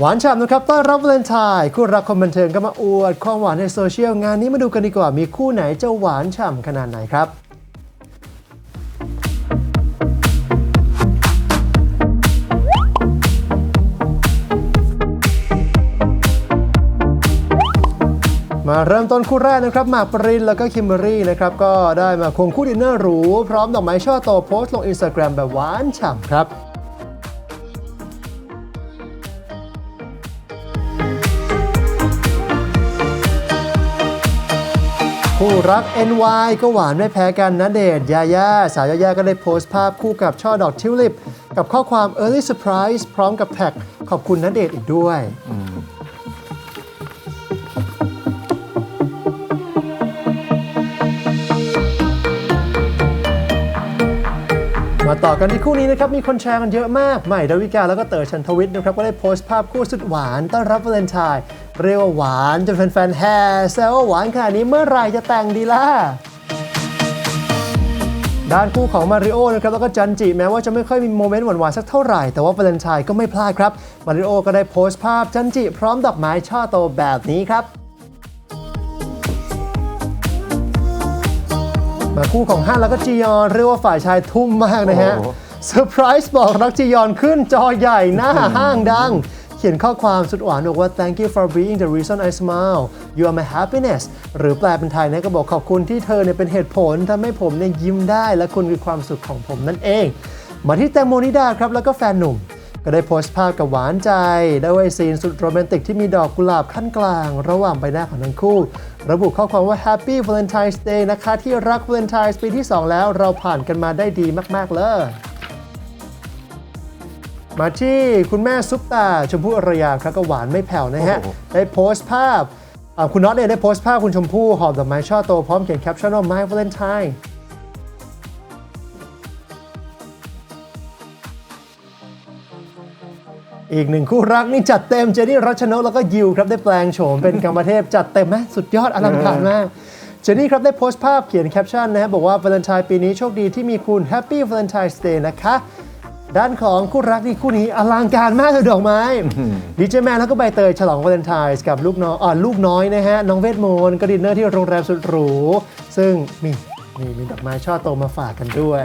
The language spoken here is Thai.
หวานฉ่ำนะครับต้อนรับวาเลนไทน์คู่รักคนบันเทิงก็มาอวดความหวานในโซเชียลงานนี้มาดูกันดีกว่ามีคู่ไหนจะหวานฉ่ำขนาดไหนครับมาเริ่มต้นคู่แรกนะครับหมากปรินแล้วก็คิมเบอรี่นะครับก็ได้มาควงคู่ดินเนอร์หรู พร้อมดอกไม้ช่อโตโพสต์ลงอินสตาแกรมแบบหวานฉ่ำครับ คู่รัก NY ก็หวานไม่แพ้กันนะเดชยาย่าสาวยาย่าก็ได้โพสต์ภาพคู่กับช่อดอกทิวลิป กับข้อความ Early Surprise พร้อมกับแท็กขอบคุณนะเดชอีกด้วย มาต่อกันที่คู่นี้นะครับ มีคนแชร์กันเยอะมาก ใหม่ดาวิกาแล้วก็เต๋อชันทวิทย์นะครับ ก็ได้โพสต์ภาพคู่สุดหวาน ต้อนรับวาเลนไทน์เรียกว่าหวานจนแฟนๆแห่แซวว่าหวานขนาดนี้เมื่อไหร่จะแต่งดีล่ะด้านคู่ของมาริโอนะครับแล้วก็จันจิแม้ว่าจะไม่ค่อยมีโมเมนต์หวานๆสักเท่าไหร่ แต่ว่าวาเลนไทน์ก็ไม่พลาดครับ มาริโอก็ได้โพสต์ภาพจันจิพร้อมดอกไม้ช่อโตแบบนี้ครับ มาคู่ของฮันแล้วก็จียอนเรียกว่าฝ่ายชายทุ่มมากนะฮะโอ้โหเซอร์ไพรส์บอกรักจียอนขึ้นจอใหญ่หน้าห้างดัง เขียนข้อความสุดหวานบอกว่า thank you for being the reason I smile you are my happiness หรือแปลเป็นไทยนะก็บอกขอบคุณที่เธอเนี่ยเป็นเหตุผลทำให้ผมเนี่ยยิ้มได้ และคุณคือความสุขของผมนั่นเอง มาที่แตงโมนิดาครับแล้วก็แฟนหนุ่ม ก็ได้โพสต์ภาพกับหวานใจได้ไว้ซีนสุดโรแมนติกที่มีดอกกุหลาบขั้นกลาง ระหว่างใบหน้าของทั้งคู่ ระบุข้อความว่า Happy Valentine's Day นะคะ ที่รัก Valentine's ปีที่ 2 แล้วเราผ่านกันมาได้ดีมาก ๆ เลยมาที่คุณแม่ซุปตาชมพู่อารยาครับก็หวานไม่แผ่วนะฮะโอ้โหได้โพสต์ภาพอ่าคุณน็อตเนี่ยได้โพสต์ภาพคุณชมพู่หอบดอกไม้ช่อโตพร้อมเขียนแคปชั่นว่า My Valentine อีกหนึ่งคู่รักนี่จัดเต็มเจนี่รัชนกแล้วก็ยิวครับได้แปลงโฉมเป็นกรรมเทพจัดเต็มไหมสุดยอดอลังการมากเจนี่ครับได้โพสต์ภาพเขียนแคปชั่นนะฮะบอกว่าวาเลนไทน์ปีนี้โชคดีที่มีคุณ Happy Valentine's Day นะคะ ด้านของคู่รักนี่คู่นี้อลังการมากเลยดอกไม้ดีเจแมนแล้วก็ใบเตยฉลองวาเลนไทน์กับลูกน้อยอ่าลูกน้อยนะฮะ น้องเวทมนต์ก็ดินเนอร์ที่โรงแรมสุดหรู ซึ่งมีมีมีดอกไม้ช่อโตมาฝากกันด้วย